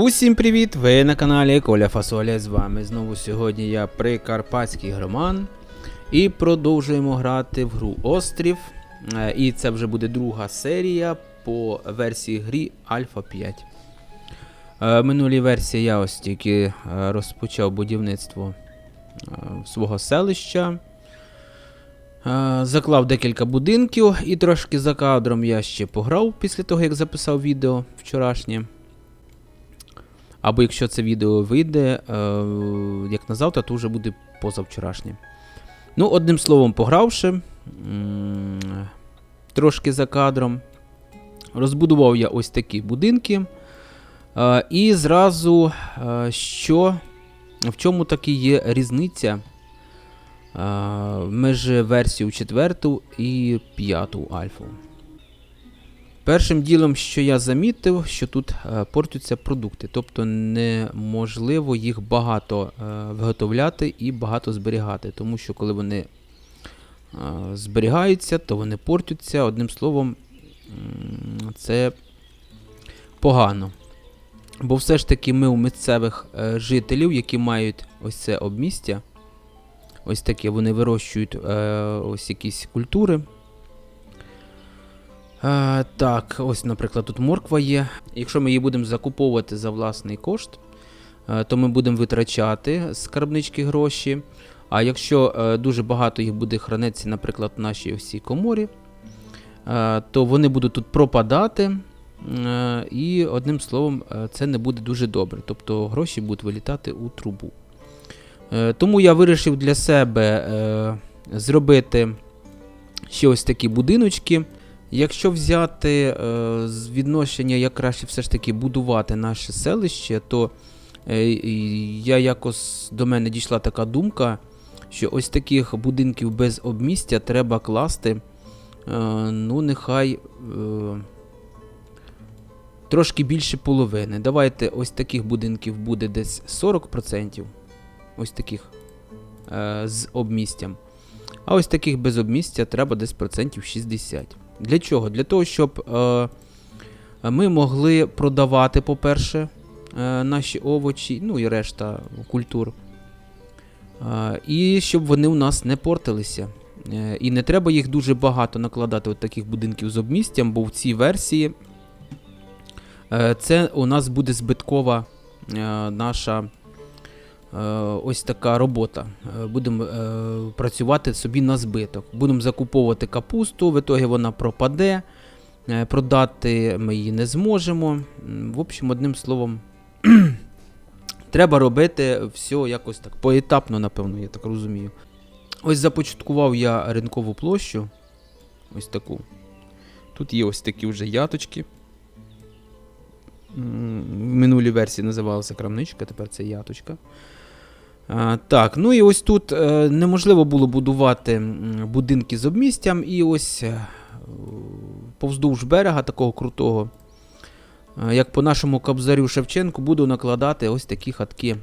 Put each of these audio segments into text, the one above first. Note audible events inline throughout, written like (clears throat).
Усім привіт! Ви на каналі Коля Фасоля. З вами знову сьогодні я Прикарпатський Громан. І продовжуємо грати в гру Острів. Е, І це вже буде друга серія по версії грі Альфа 5. Е, Минулій версії я ось тільки е, розпочав будівництво свого селища. Заклав декілька будинків і трошки за кадром я ще пограв після того, як записав відео вчорашнє. Або якщо це відео вийде, е, як на завтра, то вже буде позавчорашнє. Ну, одним словом, погравши, трошки за кадром, розбудував я ось такі будинки. Е, і зразу, е, що, в чому таки є різниця е, між версією 4 і 5 альфу. Першим ділом, що я замітив, що тут е, портяться продукти, тобто неможливо їх багато е, виготовляти і багато зберігати, тому що коли вони е, зберігаються, то вони портяться. Одним словом, це погано. Бо все ж таки ми у місцевих жителів, які мають ось це обмістя, ось таке, вони вирощують ось якісь культури. Е, так, ось, наприклад, тут морква є. Якщо ми її будемо закуповувати за власний кошт, е, то ми будемо витрачати скарбнички гроші. А якщо е, дуже багато їх буде хранитися, наприклад, в нашій всій коморі, е, то вони будуть тут пропадати. І одним словом, це не буде дуже добре. Тобто гроші будуть вилітати у трубу. Тому я вирішив для себе зробити ще ось такі будиночки. Якщо взяти е, з відношення, як краще все ж таки будувати наше селище, то е, я якось до мене дійшла така думка, що ось таких будинків без обмістя треба класти, е, ну, нехай трошки більше половини. Давайте ось таких будинків буде десь 40%. Ось таких з обмістям. А ось таких без обмістя треба десь процентів 60. Для чого? Для того, щоб е, ми могли продавати, по-перше, е, наші овочі, ну і решта культур. Е, і щоб вони у нас не портилися. Е, і не треба їх дуже багато накладати от таких будинків з обмістям, бо в цій версії е, це у нас буде збиткова е, наша. Е, Ось така робота. Е, Будемо е, працювати собі на збиток. Будемо закуповувати капусту, в ітогі вона пропаде. Продати ми її не зможемо. В общем, одним словом, (clears throat) треба робити все якось так поетапно, напевно, я так розумію. Ось започаткував я ринкову площу. Ось таку. Тут є ось такі вже яточки. В минулій версії називалася крамничка, тепер це яточка. Так, ну і ось тут е, неможливо було будувати будинки з обмістям, і ось е, повздовж берега такого крутого, е, як по нашому кобзарю Шевченку, буду накладати ось такі хатки.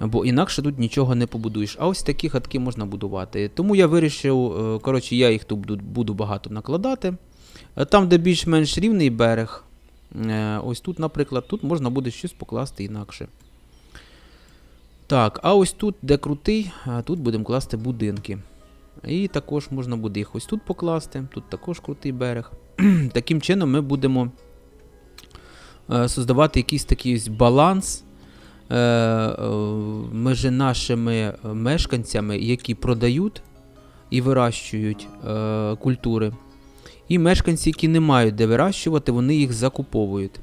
Бо інакше тут нічого не побудуєш. А ось такі хатки можна будувати. Тому я вирішив, коротше, я їх тут буду, багато накладати. Там, де більш-менш рівний берег, ось тут, наприклад, тут можна буде щось покласти інакше. Так, а ось тут, де крутий, тут будемо класти будинки. І також можна буде їх ось тут покласти. Тут також крутий берег. (clears throat) Таким чином ми будемо е, создавати якийсь такий баланс е, е, між нашими мешканцями, які продають і вирощують культури. І мешканці, які не мають де вирощувати, вони їх закуповують.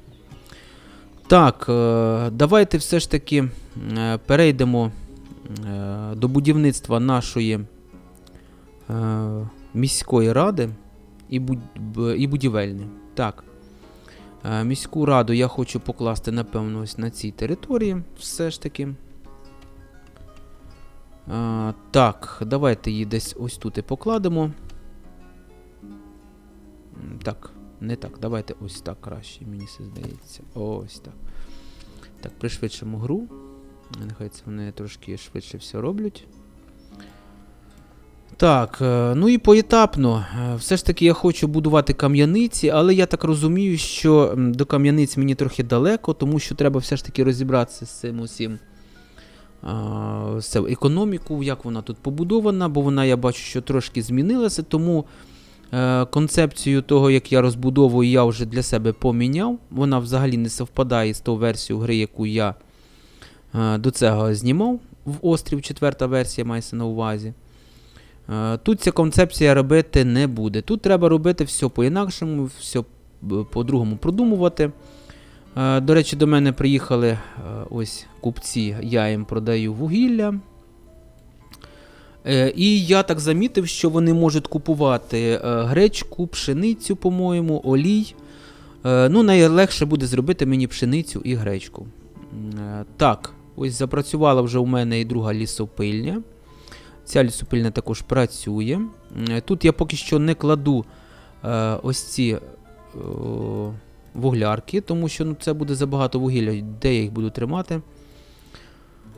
Так, е, давайте все ж таки е, перейдемо е, до будівництва нашої міської ради і, будівельні. Так. Міську раду я хочу покласти, напевно, ось на цій території. Все ж таки. Так, давайте її десь ось тут і покладемо. Так, не так. Давайте ось так краще, мені це здається. Ось так. Так, пришвидшимо гру. Нехай це вони трошки швидше все роблять. Так, е, ну і поетапно. Е, Все ж таки я хочу будувати кам'яниці, але я так розумію, що до кам'яниць мені трохи далеко, тому що треба все ж таки розібратися з цим усім. З економіку, як вона тут побудована, бо вона, я бачу, що трошки змінилася, тому концепцію того, як я розбудовую, я вже для себе поміняв. Вона взагалі не совпадає з тою версією гри, яку я е, до цього знімав в острів, четверта версія мається на увазі. Е, Тут ця концепція робити не буде. Тут треба робити все по-інакшому, все по-другому продумувати. Е, До речі, до мене приїхали е, ось купці, я їм продаю вугілля. Е, І я так замітив, що вони можуть купувати е, гречку, пшеницю, по-моєму, олій. Е, Ну, найлегше буде зробити мені пшеницю і гречку. Так, ось запрацювала вже у мене і друга лісопильня. Ця лісопильня також працює. Тут я поки що не кладу ось ці вуглярки, тому що ну, це буде забагато вугілля, де я їх буду тримати.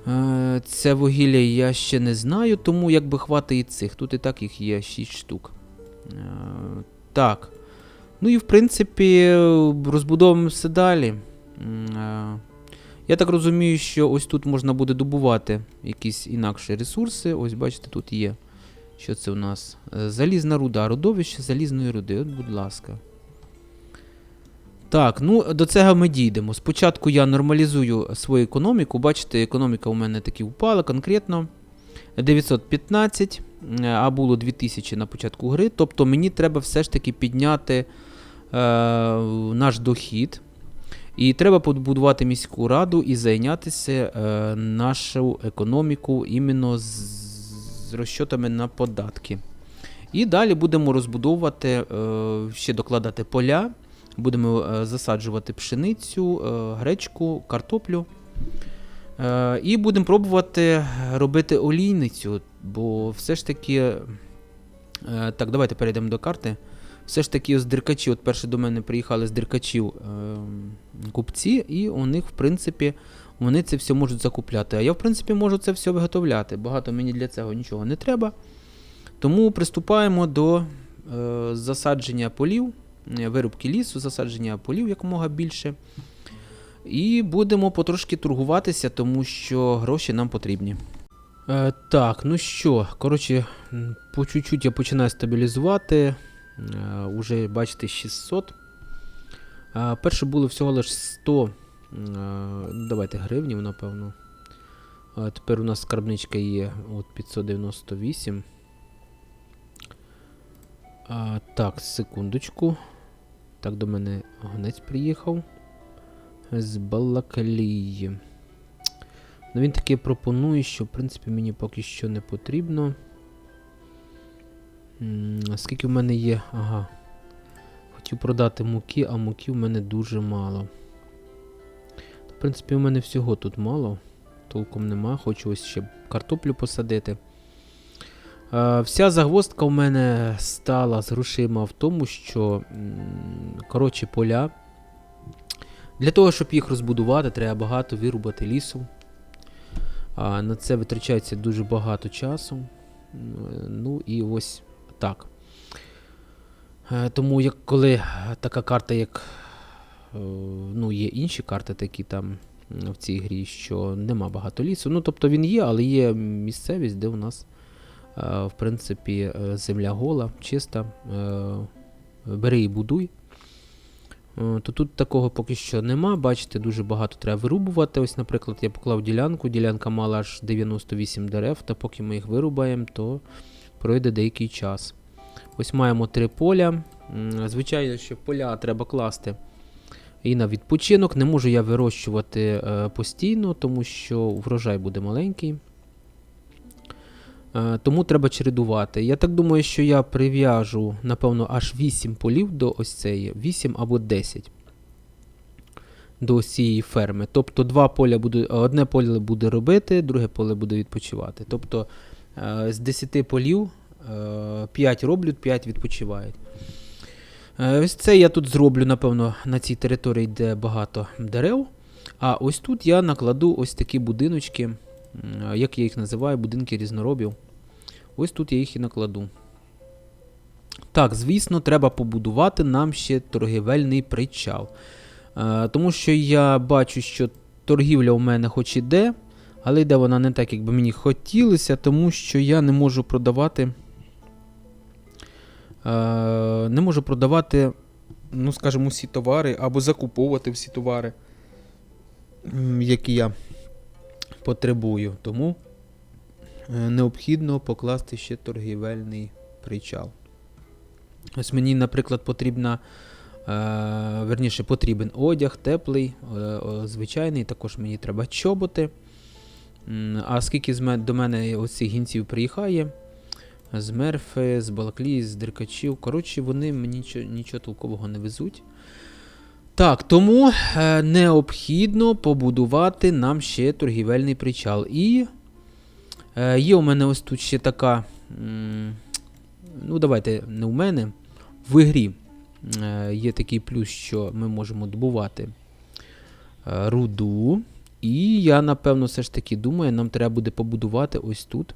Е, це вугілля я ще не знаю, тому якби і цих. Тут і так їх є 6 штук. Е, так. Ну і в принципі розбудовуємося далі. Е, я так розумію, що ось тут можна буде добувати якісь інакші ресурси. Ось бачите, тут є. Що це у нас? Залізна руда, родовище залізної руди. От, будь ласка. Так, ну до цього ми дійдемо. Спочатку я нормалізую свою економіку. Бачите, економіка у мене таки впала конкретно 915, е, а було 2000 на початку гри. Тобто мені треба все ж таки підняти е, наш дохід. І треба побудувати міську раду і зайнятися е, нашу економіку іменно з, з розчотами на податки. І далі будемо розбудовувати, е, ще докладати поля, будемо е, засаджувати пшеницю, е, гречку, картоплю. Е, і будемо пробувати робити олійницю, бо все ж таки. так, давайте перейдемо до карти. Все ж таки, з диркачі, от перше до мене приїхали з диркачів е, купці, і у них, в принципі, вони це все можуть закупляти. А я, в принципі, можу це все виготовляти. Багато мені для цього нічого не треба. Тому приступаємо до засадження полів, вирубки лісу, засадження полів якомога більше. І будемо потрошки торгуватися, тому що гроші нам потрібні. Е, так, ну що, коротше, по чуть-чуть я починаю стабілізувати. Е, уже, бачите, 600. Е, перше було всього лише 100. е, давайте гривнів, напевно. Е, тепер у нас скарбничка є от 598. А, так, секундочку. Так, до мене гонець приїхав. З Балакалії. Ну, він таки пропонує, що в принципі мені поки що не потрібно. Скільки в мене є? Ага. Хотів продати муки, а муки в мене дуже мало. В принципі, у мене всього тут мало. Толком нема. Хочу ось ще картоплю посадити. Е, вся загвоздка в мене стала з грошима в тому, що коротше поля. Для того, щоб їх розбудувати, треба багато вирубати лісу. На це витрачається дуже багато часу. Ну і ось так. Е, Тому як коли така карта, як е, ну, є інші карти, такі там в цій грі, що нема багато лісу. Ну, тобто він є, але є місцевість, де у нас, е, в принципі, е, земля гола, чиста. е, Бери і будуй. Е, То тут такого поки що нема. Бачите, дуже багато треба вирубувати. Ось, наприклад, я поклав ділянку. Ділянка мала аж 98 дерев, та поки ми їх вирубаємо, то пройде деякий час. Ось маємо три поля. Звичайно, що поля треба класти і на відпочинок. Не можу я вирощувати е, постійно, тому що врожай буде маленький. Е, тому треба чередувати. Я так думаю, що я прив'яжу, напевно, аж 8 полів до ось цієї, 8 або 10 до цієї ферми. Тобто два поля буде, одне поле буде робити, друге поле буде відпочивати. Тобто е, з 10 полів е, 5 роблять, 5 відпочивають. Е, Ось це я тут зроблю, напевно, на цій території, де багато дерев. А ось тут я накладу ось такі будиночки, як я їх називаю, будинки різноробів. Ось тут я їх і накладу. Так, звісно, треба побудувати нам ще торгівельний причал. Е, тому що я бачу, що торгівля у мене хоч іде, але йде вона не так, як би мені хотілося, тому що я не можу продавати. Е, не можу продавати, ну, скажімо, всі товари або закуповувати всі товари, які я потребую. Тому е, необхідно покласти ще торгівельний причал. Ось мені, наприклад, потрібна, е, верніше, потрібен одяг, теплий, е, звичайний, також мені треба чоботи. А скільки до мене ось гінців приїхає, з мерфи, з балаклії, з деркачів. Коротше, вони мені нічого толкового не везуть. Так, тому е, необхідно побудувати нам ще торгівельний причал. І е, є у мене ось тут ще така. Ну, давайте, не у мене. В ігрі е, є такий плюс, що ми можемо добувати руду. І я, напевно, все ж таки думаю, нам треба буде побудувати ось тут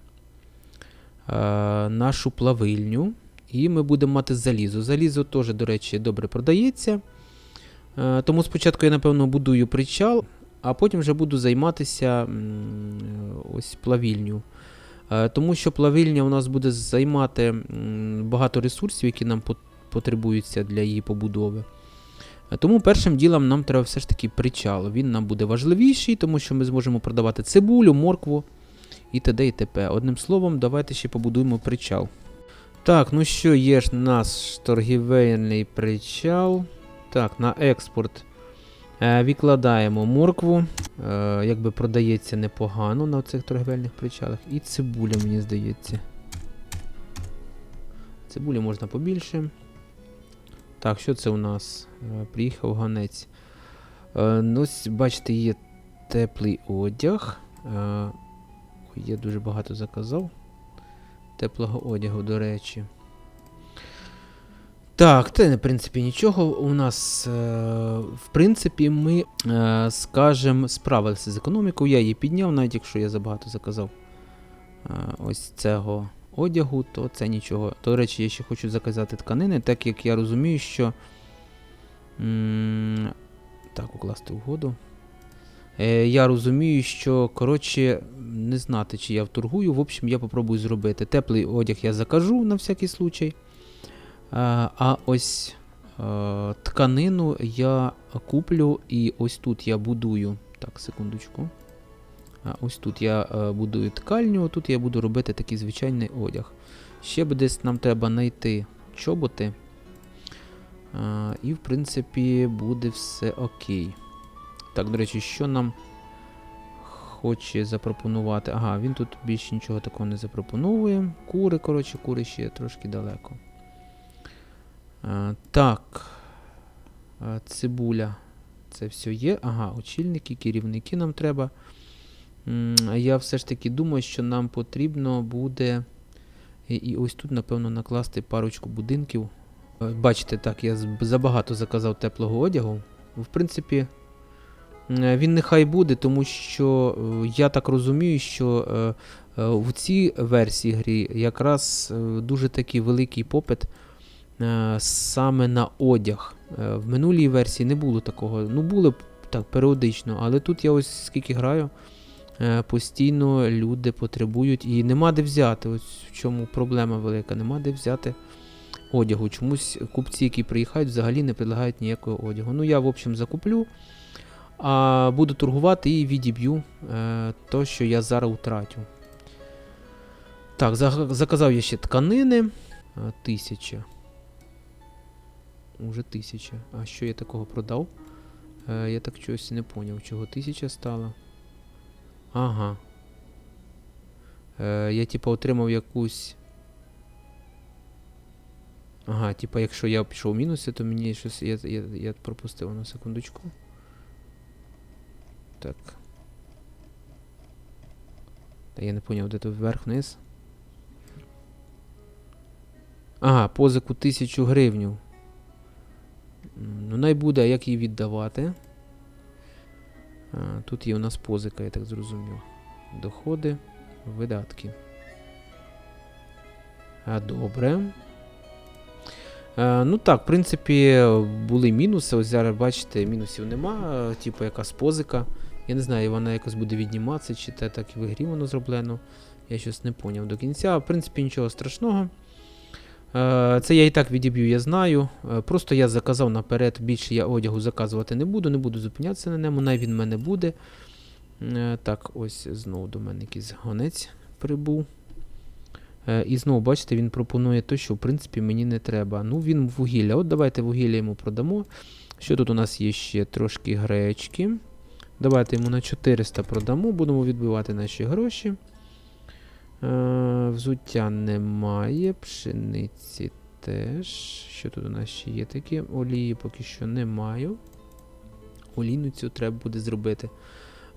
нашу плавильню. І ми будемо мати залізо. Залізо теж, до речі, добре продається. Е, Тому спочатку я, напевно, будую причал, а потім вже буду займатися ось плавільню. Е, Тому що плавильня у нас буде займати багато ресурсів, які нам потребуються для її побудови. Е, Тому першим ділом нам треба все ж таки причал. Він нам буде важливіший, тому що ми зможемо продавати цибулю, моркву і т.д. і т.п. Одним словом, давайте ще побудуємо причал. Так, ну що, є ж наш торгівельний причал. Так, на експорт е, відкладаємо моркву. Е, якби продається непогано на цих торгівельних причалах. І цибуля, мені здається. Цибулі можна побільше. Так, що це у нас? Е, приїхав ганець. Ну, ось, бачите, є теплий одяг. Я дуже багато заказав. Теплого одягу, до речі. Так, це, в принципі, нічого. У нас, е, в принципі, ми, е, справилися з економікою. Я її підняв, навіть якщо я забагато заказав е, ось цього одягу, то це нічого. До речі, я ще хочу заказати тканини, так як я розумію, що. Так, укласти угоду. Я розумію, що, коротше, не знати, чи я вторгую. В общем, я попробую зробити. Теплий одяг я закажу на всякий случай. А, а ось е, тканину я куплю, і ось тут я будую. Так, секундочку. А, ось тут я е, будую ткальню, тут я буду робити такий звичайний одяг. Ще б десь нам треба знайти чоботи. А, і, в принципі, буде все окей. Так, до речі, що нам хоче запропонувати? Ага, він тут більше нічого такого не запропонує. Кури, коротше, кури ще трошки далеко. А, так. Цибуля. Це все є. Ага, очільники, керівники нам треба. Я все ж таки думаю, що нам потрібно буде. І, ось тут, напевно, накласти парочку будинків. Е, Бачите, так, я забагато заказав теплого одягу. В принципі, е, він нехай буде, тому що е, я так розумію, що е, е, в цій версії грі якраз е, дуже такий великий попит е, саме на одяг. Е, В минулій версії не було такого. Ну, було так періодично, але тут я ось скільки граю, е, постійно люди потребують і нема де взяти. Ось в чому проблема велика, нема де взяти одягу. Чомусь купці, які приїхають, взагалі не предлагають ніякого одягу. Ну, я, в общем, закуплю, а буду торгувати і відіб'ю е, то, що я зараз втратю. Так, заказав я ще тканини. Е, Тисяча. Уже тисяча. А що я такого продав? Е, я так чогось не поняв, чого тисяча стала. Ага. Е, я типа отримав якусь. Ага, типа, якщо я пішов в мінуси, то мені щось. Я, я, я пропустив на секундочку. Так. Та я не поняв, де тут вверх-вниз. Ага, позику 1000 гривнів. Най буде, як її віддавати? Тут є у нас позика, я так зрозумів. Доходи, видатки. Е, Добре. Ну так, в принципі, були мінуси. Ось зараз, бачите, мінусів нема. Типу якась позика. Я не знаю, вона якось буде відніматися, чи те так і в ігрі воно зроблено. Я щось не поняв до кінця. В принципі, нічого страшного. Е, Це я і так відіб'ю, я знаю. Е, Просто я заказав наперед, більше я одягу заказувати не буду, не буду зупинятися на ньому, най він в мене буде. Е, Так, ось знову до мене якийсь гонець прибув. І знову, бачите, він пропонує те, що в принципі мені не треба. Ну, він вугілля. От давайте вугілля йому продамо. Що тут у нас є ще трошки гречки. Давайте йому на 400 продамо, будемо відбивати наші гроші. Е, взуття немає, пшениці теж. Що тут у нас ще є таке? Олії поки що не маю. Цю треба буде зробити.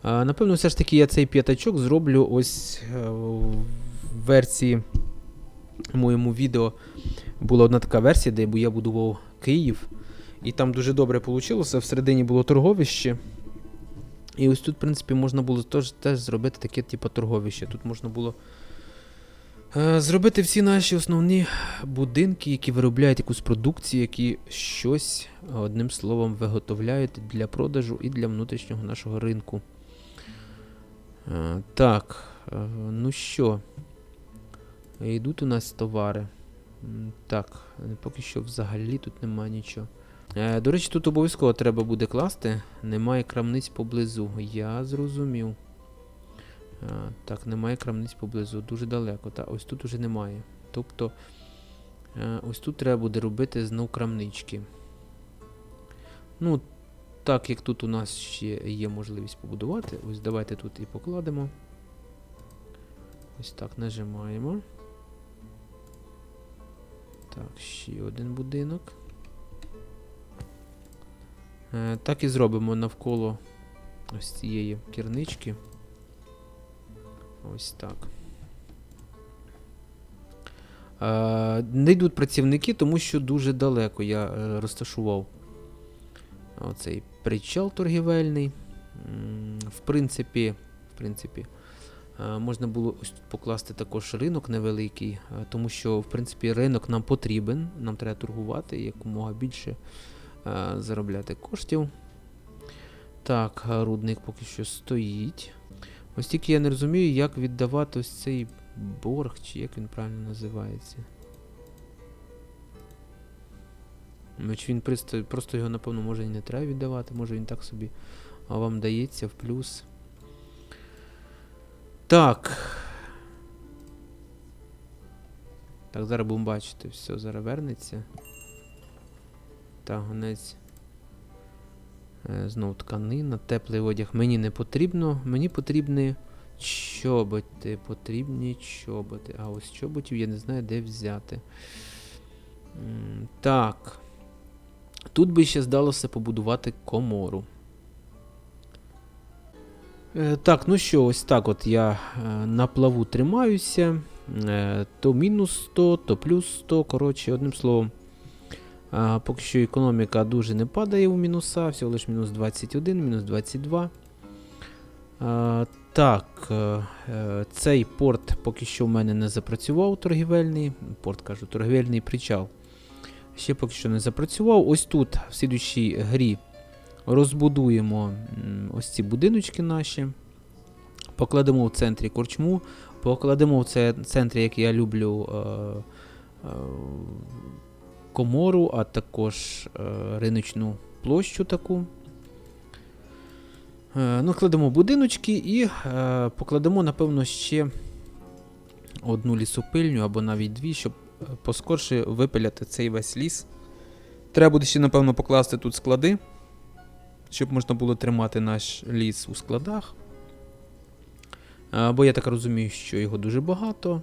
Е, напевно, все ж таки я цей п'ятачок зроблю ось е, в версії в моєму відео. Була одна така версія, де я будував Київ. І там дуже добре вийшло. Всередині було торговище. І ось тут, в принципі, можна було теж, теж зробити таке, типу, торговище. Тут можна було зробити всі наші основні будинки, які виробляють якусь продукцію, які щось, е, одним словом, виготовляють для продажу і для внутрішнього нашого ринку. Е, так, е, ну що, йдуть у нас товари. Так, е, поки що взагалі тут немає нічого. Е, до речі, тут обов'язково треба буде класти. Немає крамниць поблизу. Я зрозумів. Е, так, немає крамниць поблизу. Дуже далеко. Та ось тут уже немає. Тобто, е, ось тут треба буде робити знов крамнички. Ну, так як тут у нас ще є можливість побудувати, ось давайте тут і покладемо. Ось так нажимаємо. Так, ще один будинок. Е, Так і зробимо навколо ось цієї кірнички. Ось так. Е, Не йдуть працівники, тому що дуже далеко я е, розташував оцей причал торгівельний. В принципі, в принципі, е, можна було ось тут покласти також ринок невеликий, тому що, в принципі, ринок нам потрібен, нам треба торгувати якомога більше заробляти коштів. Так, рудник поки що стоїть. Ось тільки я не розумію, як віддавати ось цей борг, чи як він правильно називається. Чи він просто, просто його, напевно, може і не треба віддавати, може він так собі вам дається в плюс. Так. Так, зараз будемо бачити, все, зараз вернеться. Так, гонець. Е, Знов тканина, теплий одяг. Мені не потрібно. Мені потрібні чоботи. Потрібні чоботи. А ось чоботів я не знаю, де взяти. Так. Тут би ще здалося побудувати комору. Е, Так, ну що, ось так от я е, на плаву тримаюся. То мінус 100, то плюс 100. Коротше, одним словом. Поки що економіка дуже не падає у мінуса, всього лише мінус 21, мінус 22. А, так, е, е, цей порт поки що в мене не запрацював торгівельний. Порт кажу, торгівельний причал. Ще поки що не запрацював. Ось тут, в слідущій грі, розбудуємо ось ці будиночки наші. Покладемо в центрі корчму, покладемо в це центрі, як я люблю. Комору, а також е, риночну площу таку. Е, ну, кладемо будиночки і е, покладемо, напевно, ще одну лісопильню або навіть дві, щоб поскорше випиляти цей весь ліс. Треба буде ще, напевно, покласти тут склади, щоб можна було тримати наш ліс у складах. Бо я так розумію, що його дуже багато.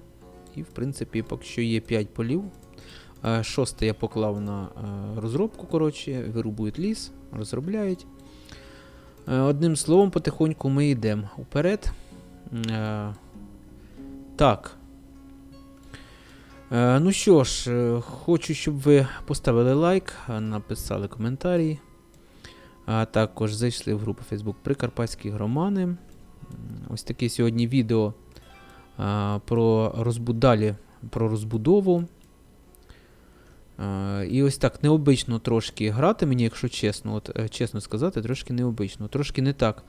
І, в принципі, поки що є 5 полів. Е, Шосте я поклав на е, розробку, коротше, вирубують ліс, розробляють. Е, Одним словом, потихоньку ми йдемо вперед. Так. Ну що ж, хочу, щоб ви поставили лайк, написали коментарі, а також зайшли в групу Facebook Прикарпатські громани. Ось таке сьогодні відео про розбудалі про розбудову. Е, І ось так необично трошки грати мені, якщо чесно, от, е, чесно сказати, трошки необично. Трошки не так,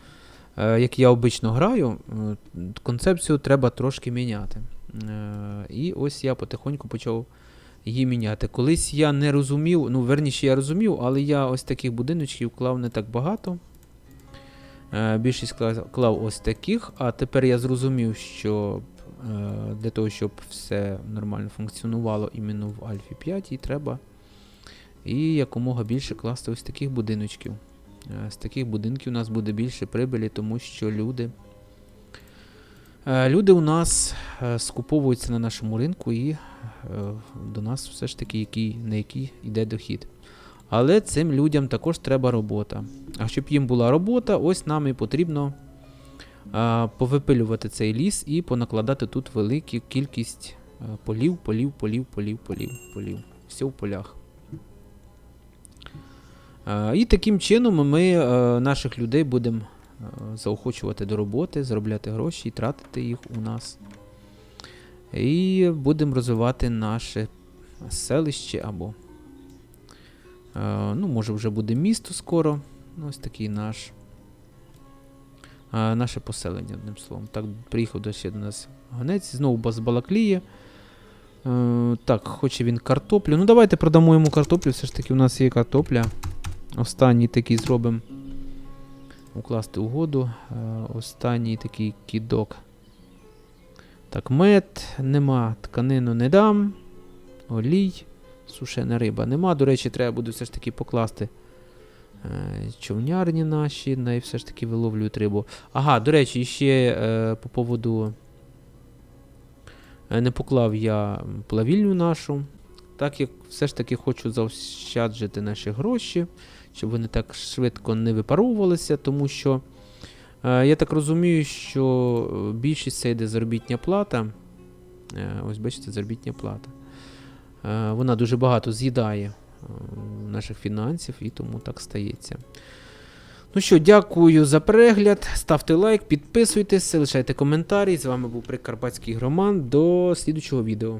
е, як я обично граю. Концепцію треба трошки міняти. І ось я потихоньку почав її міняти. Колись я не розумів, ну, верніше, я розумів, але я ось таких будиночків клав не так багато. Більшість кла- клав ось таких, а тепер я зрозумів, що для того, щоб все нормально функціонувало іменно в Альфі 5, і треба і якомога більше класти ось таких будиночків. Е, З таких будинків у нас буде більше прибилі, тому що люди. е, Люди у нас е, скуповуються на нашому ринку і е, до нас все ж таки який, на який йде дохід. Але цим людям також треба робота. А щоб їм була робота, ось нам і потрібно повипилювати цей ліс і понакладати тут велику кількість полів, полів, полів, полів, полів, полів. Все в полях. І таким чином ми е, наших людей будемо е, заохочувати до роботи, заробляти гроші і тратити їх у нас. І будемо розвивати наше селище або Е, ну, може, вже буде місто скоро. Ось такий наш. Наше поселення, одним словом. Так, приїхав до ще до нас гонець, знову баз Балакліє. Е, так, хоче він картоплю. Ну, давайте продамо йому картоплю. Все ж таки у нас є картопля. Останній такий зробимо. Укласти угоду. Е, останній такий кідок. Так, мед нема, тканину не дам. Олій. Сушена риба нема. До речі, треба буде все ж таки покласти човнярні наші, на і все ж таки виловлюють рибу. Ага, до речі, ще е, по поводу. е, Не поклав я плавільню нашу. Так як все ж таки хочу заощаджити наші гроші, щоб вони так швидко не випаровувалися, тому що е, я так розумію, що е, більшість це йде заробітня плата. Е, ось бачите, заробітня плата. Е, Вона дуже багато з'їдає е, наших фінансів і тому так стається. Ну що, дякую за перегляд. Ставте лайк, підписуйтесь, лишайте коментарі. З вами був Прикарпатський Громан. До слідучого відео.